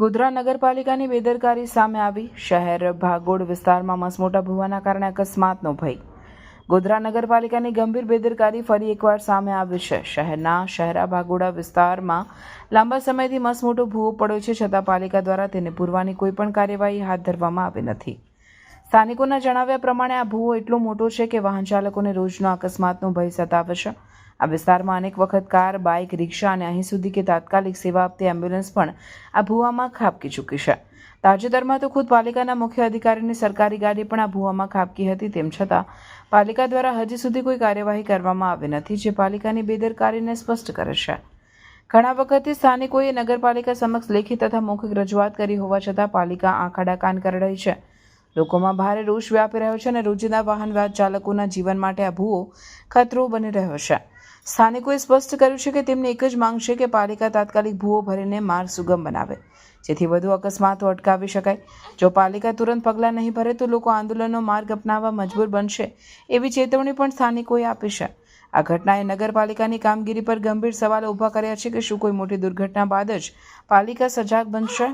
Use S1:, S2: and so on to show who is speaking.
S1: ગોધરા નગરપાલિકાની બેદરકારી સામે આવી શહેર ભાગોળ વિસ્તારમાં મસમોટા ભૂવાના કારણે અકસ્માતનો ભય. ગોધરા નગરપાલિકાની ગંભીર બેદરકારી ફરી એકવાર સામે આવી છે. શહેરના શહેરા ભાગોળા વિસ્તારમાં લાંબા સમયથી મસમોટો ભૂવો પડ્યો છે છતાં પાલિકા દ્વારા તેને પૂરવાની કોઈ પણ કાર્યવાહી હાથ ધરવામાં આવી નથી. સ્થાનિકોના જણાવ્યા પ્રમાણે આ ભૂવો એટલો મોટો છે કે વાહન ચાલકોને રોજનો અકસ્માતનો ભય સતાવે છે. આ વિસ્તારમાં અનેક વખત કાર, બાઇક, રિક્ષા અને અહીં સુધી કે તાત્કાલિક સેવા આપતી એમ્બ્યુલન્સ પણ આ ભૂવામાં ખાબકી ચૂકી છે. તાજેતરમાં તો ખુદ પાલિકાના મુખ્ય અધિકારીની સરકારી ગાડી પણ આ ભૂવામાં ખાબકી હતી તેમ છતાં પાલિકા દ્વારા હજી સુધી કોઈ કાર્યવાહી કરવામાં આવી નથી, જે પાલિકાની બેદરકારીને સ્પષ્ટ કરે છે. ઘણા વખતથી સ્થાનિકોએ નગરપાલિકા સમક્ષ લેખિત તથા મૌખિક રજૂઆત કરી હોવા છતાં પાલિકા આંખાડા કાન કરી રહી છે. લોકોમાં ભારે રોષ વ્યાપી રહ્યો છે અને રોજિંદા વાહન ચાલકોના જીવન માટે આ ભૂવો ખતરો બની રહ્યો છે. સ્થાનિકોએ સ્પષ્ટ કર્યું છે કે તેમની એક જ માંગ છે કે પાલિકા તાત્કાલિક ભૂવો ભરીને માર્ગ સુગમ બનાવે. જેથી વધુ અકસ્માતો અટકાવી શકાય. જો પાલિકા તુરંત પગલાં નહીં ભરે, તો લોકો આંદોલનનો માર્ગ અપનાવવા મજબૂર બનશે એવી ચેતવણી પણ સ્થાનિકોએ આપી છે. આ ઘટનાએ નગરપાલિકાની કામગીરી પર ગંભીર સવાલો ઊભા કર્યા છે કે શું કોઈ મોટી દુર્ઘટના બાદ જ પાલિકા સજાગ બનશે?